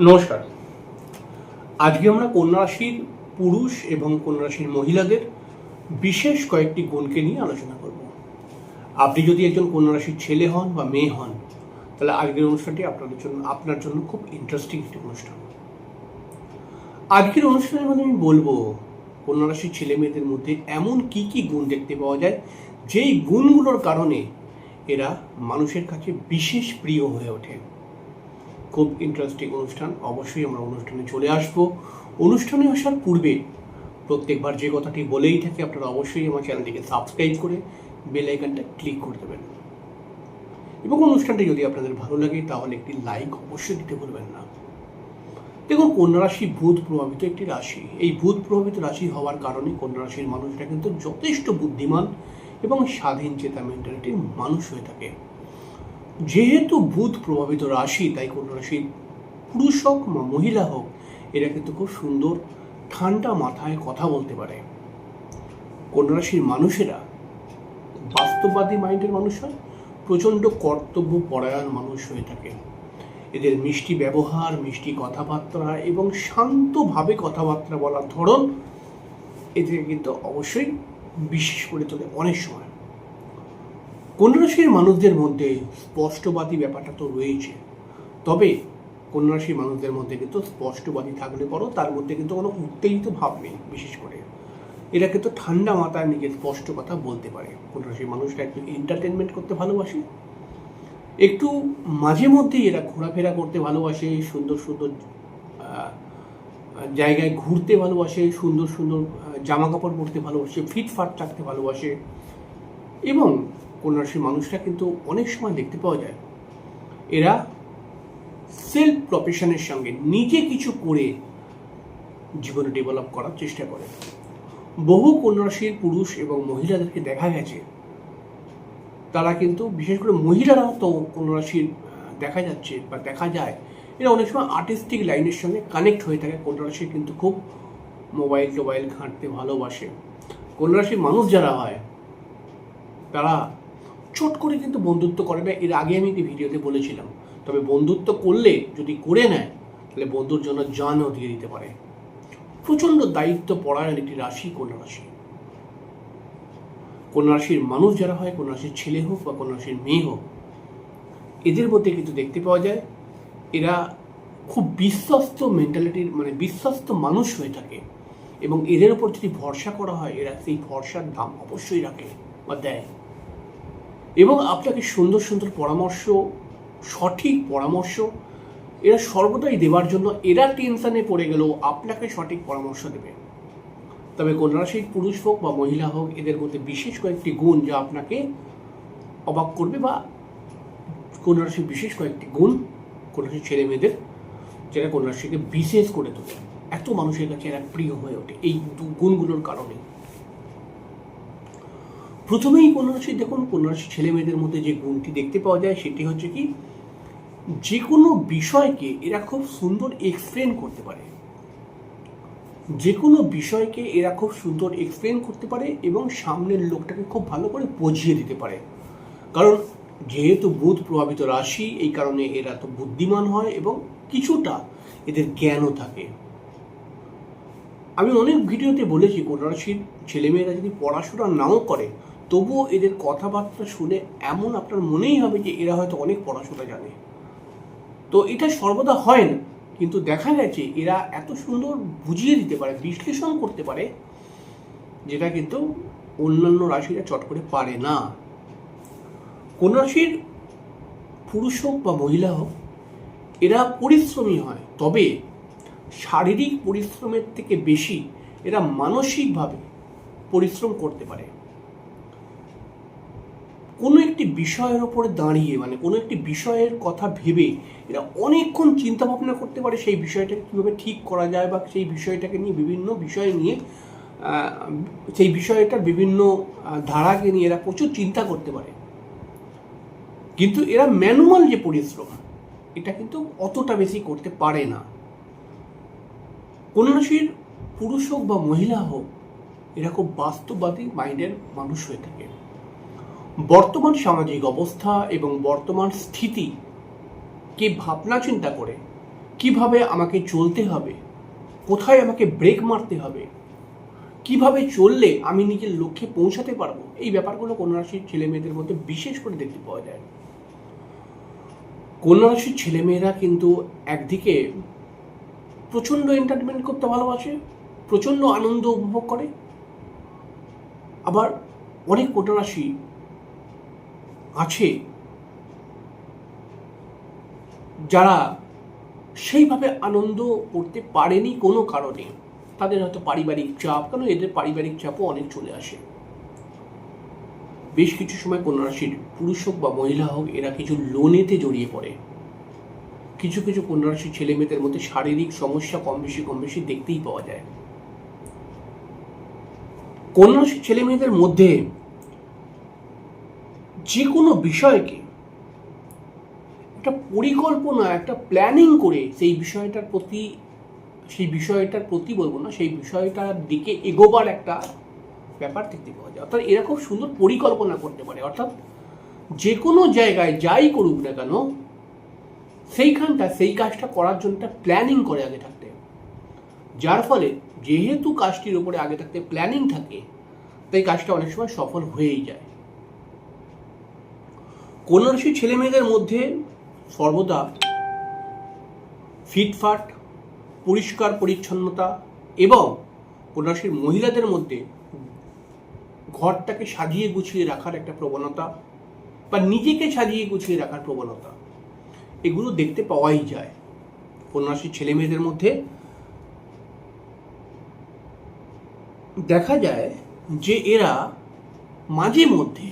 নমস্কার। আজকে আমরা কন্যা রাশির পুরুষ এবং কন্যা রাশির মহিলাদের বিশেষ কয়েকটি গুণকে নিয়ে আলোচনা করব। আপনি যদি একজন কন্যা রাশির ছেলে হন বা মেয়ে হন, তাহলে আজকের অনুষ্ঠানটি আপনাদের জন্য, আপনার জন্য খুব ইন্টারেস্টিং একটি অনুষ্ঠান। আজকের অনুষ্ঠানের মধ্যে আমি বলব, কন্যা রাশির ছেলে মেয়েদের মধ্যে এমন কি কি গুণ দেখতে পাওয়া যায়, যেই গুণগুলোর কারণে এরা মানুষের কাছে বিশেষ প্রিয় হয়ে ওঠে। খুব ইন্টারেস্টিং অনুষ্ঠান। অবশ্যই আমরা অনুষ্ঠানে চলে আসব। অনুষ্ঠানে আসার পূর্বে প্রত্যেকবার যে কথাটি বলেই থাকি, আপনারা অবশ্যই আমার চ্যানেলটিকে সাবস্ক্রাইব করে বেল আইকনটা ক্লিক করে দেবেন। এবং অনুষ্ঠানটি যদি আপনাদের ভালো লাগে, তাহলে একটি লাইক অবশ্যই দিতে ভুলবেন না। দেখুন, কন্যা রাশি ভূত প্রভাবিত একটি রাশি। এই ভূত প্রভাবিত রাশি হওয়ার কারণে কন্যা রাশির মানুষরা কিন্তু যথেষ্ট বুদ্ধিমান এবং স্বাধীন চেতা মেন্টালিটির মানুষ হয়ে থাকে। যেহেতু ভূত প্রভাবিত রাশি, তাই কোন রাশির পুরুষ হোক বা মহিলা হোক, এরা কিন্তু খুব সুন্দর ঠান্ডা মাথায় কথা বলতে পারে। কোন রাশির মানুষেরা বাস্তববাদী মাইন্ডের মানুষ হয়, প্রচণ্ড কর্তব্য পরায়ণ মানুষ হয়ে থাকে। এদের মিষ্টি ব্যবহার, মিষ্টি কথাবার্তা এবং শান্তভাবে কথাবার্তা বলার ধরন এদের কিন্তু অবশ্যই বিশেষ করে তোলে অনেক সময়। কন্যা রাশির মানুষদের মধ্যে স্পষ্টবাদী ব্যাপারটা তো রয়েছে তবে কন্যারাশির মানুষদের মধ্যে কিন্তু স্পষ্টবাদী থাকলে পরও তার মধ্যে কিন্তু কোনো উত্তেজিত ভাব নেই, বিশেষ করে। এরা কিন্তু ঠান্ডা মাথায় নিজের স্পষ্ট কথা বলতে পারে। কন্যা রাশির মানুষরা একটু এন্টারটেনমেন্ট করতে ভালোবাসে। একটু মাঝে মধ্যেই এরা ঘোরাফেরা করতে ভালোবাসে, সুন্দর সুন্দর জায়গায় ঘুরতে ভালোবাসে, সুন্দর সুন্দর জামা কাপড় পরতে ভালোবাসে, ফিটফাট থাকতে ভালোবাসে। এবং কন্যারাশির মানুষরা কিন্তু অনেক সময় দেখতে পাওয়া যায়। এরা সেলফ প্রফেশনের সঙ্গে নিজে কিছু করে জীবনে ডেভেলপ করার চেষ্টা করে। বহু কন্যারাশির পুরুষ এবং মহিলাদেরকে দেখা গেছে, তারা কিন্তু বিশেষ করে মহিলারাও তো কন্যারাশির দেখা যাচ্ছে বা দেখা যায়। এরা অনেক সময় আর্টিস্টিক লাইনের সঙ্গে কানেক্ট হয়ে থাকে। কন্যারাশি কিন্তু খুব মোবাইল টোবাইল ঘাঁটতে ভালোবাসে। কন্যারাশির মানুষ যারা হয়, তারা চট করে কিন্তু বন্ধুত্ব করে না, এর আগে আমি একটি ভিডিওতে বলেছিলাম। তবে বন্ধুত্ব করলে যদি করে নেয়, তাহলে বন্ধুর জন্য জানও দিয়ে দিতে পারে। প্রচণ্ড দায়িত্ব পরায়ণ একটি রাশি কন্যা রাশি। কন্যা রাশির মানুষ যারা হয়, কন্যা রাশির ছেলে হোক বা কন্যা রাশির মেয়ে হোক, এদের মধ্যে কিন্তু দেখতে পাওয়া যায়, এরা খুব বিশ্বস্ত মেন্টালিটির মানে বিশ্বস্ত মানুষ হয়ে থাকে এবং এদের উপর যদি ভরসা করা হয়, এরা সেই ভরসার দাম অবশ্যই রাখে বা দেয়। এবং আপনাকে সুন্দর সুন্দর পরামর্শ, সঠিক পরামর্শ, এরা সর্বদাই দেওয়ার জন্য, এরা টেনশনে পড়ে গেলেও আপনাকে সঠিক পরামর্শ দেবে। তবে কন্যা রাশির পুরুষ হোক বা মহিলা হোক, এদের মধ্যে বিশেষ কয়েকটি গুণ যা আপনাকে অবাক করবে বা কন্যা রাশির বিশেষ কয়েকটি গুণ কন্যা রাশির ছেলে মেয়েদের, যেটা কন্যা রাশিকে বিশেষ করে তোলে। এত মানুষের কাছে এরা প্রিয় হয়ে ওঠে এই গুণগুলোর কারণে প্রথমেই কন্যারাশি, দেখুন, কন্যারাশি ছেলে মেয়েদের মধ্যে যে গুণটি দেখতে পাওয়া যায় সেটি হচ্ছে কি, যে কোনো বিষয়কে এরা খুব সুন্দর এক্সপ্লেন করতে পারে। যে কোনো বিষয়কে এরা খুব সুন্দর এক্সপ্লেন করতে পারে এবং সামনের লোকটাকে খুব ভালো করে বুঝিয়ে দিতে পারে। কারণ যেহেতু বুধ প্রভাবিত রাশি, এই কারণে এরা তো বুদ্ধিমান হয় এবং কিছুটা এদের জ্ঞানও থাকে। আমি অনেক ভিডিওতে বলেছি কন্যা রাশির ছেলেমেয়েরা যদি পড়াশোনা নাও করে তবুও এদের কথাবার্তা শুনে এমন আপনার মনেই হবে যে এরা হয়তো অনেক পড়াশোনা জানে। তো এটা সর্বদা হয় না, কিন্তু দেখা গেছে এরা এত সুন্দর বুঝিয়ে দিতে পারে, বিশ্লেষণ করতে পারে, যেটা কিন্তু অন্যান্য রাশিরা চট করে পারে না। কোন রাশির পুরুষ হোক বা মহিলা হোক, এরা পরিশ্রমী হয়, তবে শারীরিক পরিশ্রমের থেকে বেশি এরা মানসিকভাবে পরিশ্রম করতে পারে। কোনো একটি বিষয়ের ওপরে দাঁড়িয়ে মানে কোনো একটি বিষয়ের কথা ভেবে এরা অনেকক্ষণ চিন্তা ভাবনা করতে পারে সেই বিষয়টাকে কীভাবে ঠিক করা যায় বা সেই বিষয়টাকে নিয়ে বিভিন্ন বিষয় নিয়ে সেই বিষয়টার বিভিন্ন ধারাকে নিয়ে এরা প্রচুর চিন্তা করতে পারে। কিন্তু এরা ম্যানুয়াল যে পরিশ্রম, এটা কিন্তু অতটা বেশি করতে পারে না। কোন রাশির পুরুষ হোক বা মহিলা হোক, এরা খুব বাস্তববাদী মাইন্ডের মানুষ হয়ে থাকে। বর্তমান সামাজিক অবস্থা এবং বর্তমান স্থিতি কে ভাবনা চিন্তা করে, কীভাবে আমাকে চলতে হবে, কোথায় আমাকে ব্রেক মারতে হবে, কীভাবে চললে আমি নিজের লক্ষ্যে পৌঁছাতে পারব, এই ব্যাপারগুলো কন্যা রাশির ছেলে মেয়েদের মধ্যে বিশেষ করে দেখতে পাওয়া যায়। কন্যা রাশির ছেলেমেয়েরা কিন্তু একদিকে প্রচণ্ড এন্টারটেনমেন্ট করতে ভালোবাসে, প্রচণ্ড আনন্দ উপভোগ করে, আবার অনেক কন্যা রাশি আছে। যারা সেইভাবে আনন্দ করতে পারেনি কোনো কারণে, তাদের হয়তো পারিবারিক চাপ, কেন এদের পারিবারিক চাপও অনেক চলে আসে। বেশ কিছু সময় কন্যা রাশির পুরুষ হোক বা মহিলা হোক, এরা কিছু লোনেতে জড়িয়ে পড়ে। কিছু কিছু কন্যা রাশির ছেলে মেয়েদের মধ্যে শারীরিক সমস্যা কম বেশি কম বেশি দেখতেই পাওয়া যায়। কন্যা রাশির ছেলে মেয়েদের মধ্যে যে কোনো বিষয়কে একটা পরিকল্পনা, একটা প্ল্যানিং করে সেই বিষয়টার প্রতি, সেই বিষয়টার প্রতি বলব না, সেই বিষয়টার দিকে এগোবার একটা ব্যাপার দেখতে পাওয়া যায়। অর্থাৎ এরা খুব সুন্দর পরিকল্পনা করতে পারে। অর্থাৎ যে কোনো জায়গায় যাই করুক না কেন, সেইখানটা, সেই কাজটা করার জন্য প্ল্যানিং করে আগে থাকতে যার ফলে যেহেতু কাজটির উপরে আগে থাকতে প্ল্যানিং থাকে, তাই কাজটা অনেক সময় সফল হয়েই যায়। কন্যা রাশির ছেলে মেয়েদের মধ্যে সর্বদা ফিটফাট, পরিষ্কার পরিচ্ছন্নতা এবং কন্যারাশির মহিলাদের মধ্যে ঘরটাকে সাজিয়ে গুছিয়ে রাখার একটা প্রবণতা বা নিজেকে সাজিয়ে গুছিয়ে রাখার প্রবণতা, এগুলো দেখতে পাওয়াই যায়। কন্যা রাশির ছেলে মেয়েদের মধ্যে দেখা যায় যে এরা মাঝে মধ্যে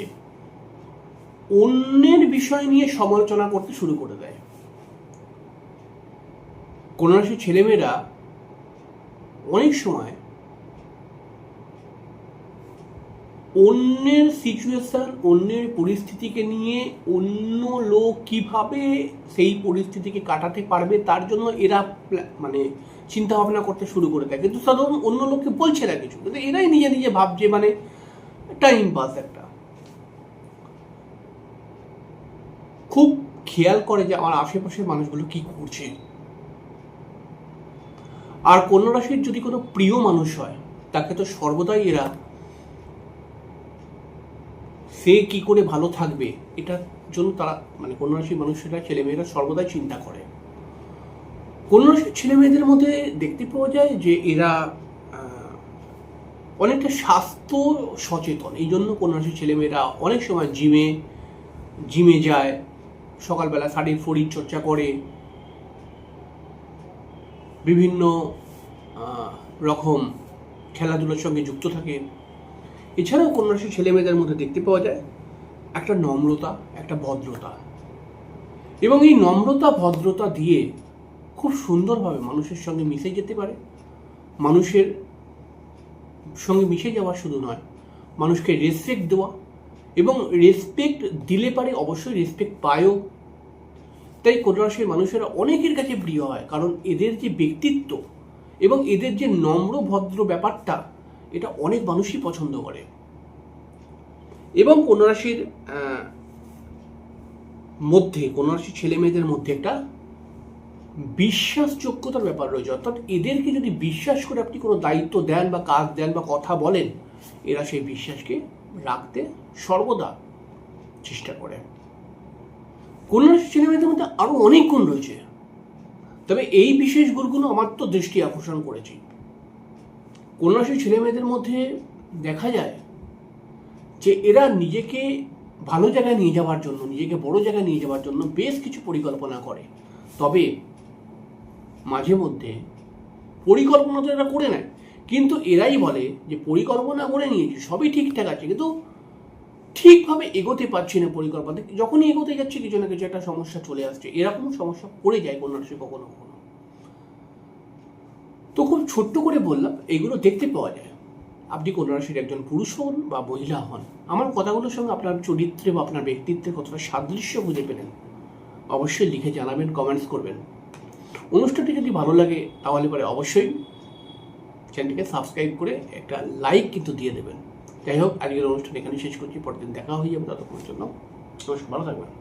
অন্যের বিষয় নিয়ে সমালোচনা করতে শুরু করে দেয়। কোনো রাশি ছেলেমেয়েরা অনেক সময় অন্যের সিচুয়েশন অন্যের পরিস্থিতিকে নিয়ে অন্য লোক কীভাবে সেই পরিস্থিতিকে কাটাতে পারবে তার জন্য এরা মানে চিন্তা ভাবনা করতে শুরু করে দেয়। কিন্তু সাধারণ অন্য লোককে বলছে না কিছু। কিন্তু এরাই নিজে নিজে ভাবছে মানে টাইম পাস একটা। খুব খেয়াল করে যে আমার আশেপাশের মানুষগুলো কি করছে। আর কন্যা রাশির যদি কোনো প্রিয় মানুষ হয়, তাকে তো সর্বদাই এরা সে কি করে ভালো থাকবে, এটার জন্য তারা মানে কন্যা রাশির মানুষেরা, ছেলেমেয়েরা সর্বদাই চিন্তা করে। কন্যা রাশির ছেলে মেয়েদের মধ্যে দেখতে পাওয়া যায় যে এরা অনেকটা স্বাস্থ্য সচেতন। এই জন্য কন্যা রাশির ছেলেমেয়েরা অনেক সময় জিমে জিমে যায়। সকালবেলা শারীর শরীর চর্চা করে। বিভিন্ন রকম খেলাধুলার সঙ্গে যুক্ত থাকে। এছাড়াও কন্যাশ্রী ছেলে মেয়েদের মধ্যে দেখতে পাওয়া যায়, একটা নম্রতা, একটা ভদ্রতা। এবং এই নম্রতা, ভদ্রতা দিয়ে খুব সুন্দরভাবে মানুষের সঙ্গে মিশে যেতে পারে। মানুষের সঙ্গে মিশে যাওয়া শুধু নয়, মানুষকে রেসপেক্ট দেওয়া এবং রেসপেক্ট দিলে পারে অবশ্যই রেসপেক্ট পায়ও। তাই কন্যারাশির মানুষেরা অনেকের কাছে প্রিয় হয়, কারণ এদের যে ব্যক্তিত্ব এবং এদের যে নম্র, ভদ্র ব্যাপারটা, এটা অনেক মানুষই পছন্দ করে। এবং কন্যারাশির মধ্যে কন্যারাশির ছেলে মেয়েদের মধ্যে একটা বিশ্বাসযোগ্যতার ব্যাপার রয়েছে। অর্থাৎ এদেরকে যদি বিশ্বাস করে আপনি কোনো দায়িত্ব দেন বা কাজ দেন বা কথা বলেন, এরা সেই বিশ্বাসকে রাখতে সর্বদা চেষ্টা করে। কন্যারাশি ছেলে মেয়েদের মধ্যে আরও অনেক গুণ রয়েছে। তবে এই বিশেষ গুণগুলো আমার তো দৃষ্টি আকর্ষণ করেছে। কন্যারাশি ছেলে মেয়েদের মধ্যে দেখা যায় যে এরা নিজেকে ভালো জায়গায় নিয়ে যাওয়ার জন্য, নিজেকে বড় জায়গায় নিয়ে যাওয়ার জন্য বেশ কিছু পরিকল্পনা করে। তবে মাঝে মধ্যে পরিকল্পনা তো এরা করে নেয়। কিন্তু এরাই বলে যে পরিকল্পনা করে নিয়েছি, সবই ঠিকঠাক আছে, কিন্তু ঠিকভাবে এগোতে পারছি না পরিকল্পনা যখনই এগোতে যাচ্ছে, কিছু না কিছু একটা সমস্যা চলে আসছে। এরকম সমস্যা পড়ে যায় কন্যাশ্রী কখনো কখনো। তো খুব ছোট্ট করে বললাম, এগুলো দেখতে পাওয়া যায়। আপনি কন্যারাশির একজন পুরুষ হন বা মহিলা হন, আমার কথাগুলোর সঙ্গে আপনার চরিত্রে বা আপনার ব্যক্তিত্বের কতটা সাদৃশ্য বুঝে পেলেন, অবশ্যই লিখে জানাবেন কমেন্টস করবেন। অনুষ্ঠানটি যদি ভালো লাগে, তাহলে পরে অবশ্যই চ্যানেলটিকে সাবস্ক্রাইব করে একটা লাইক কিন্তু দিয়ে দেবেন। যাই হোক, আজকের অনুষ্ঠান এখানে শেষ করছি। পরদিন দিন দেখা হয়ে যাবে ততক্ষণের জন্য। ভালো থাকবেন।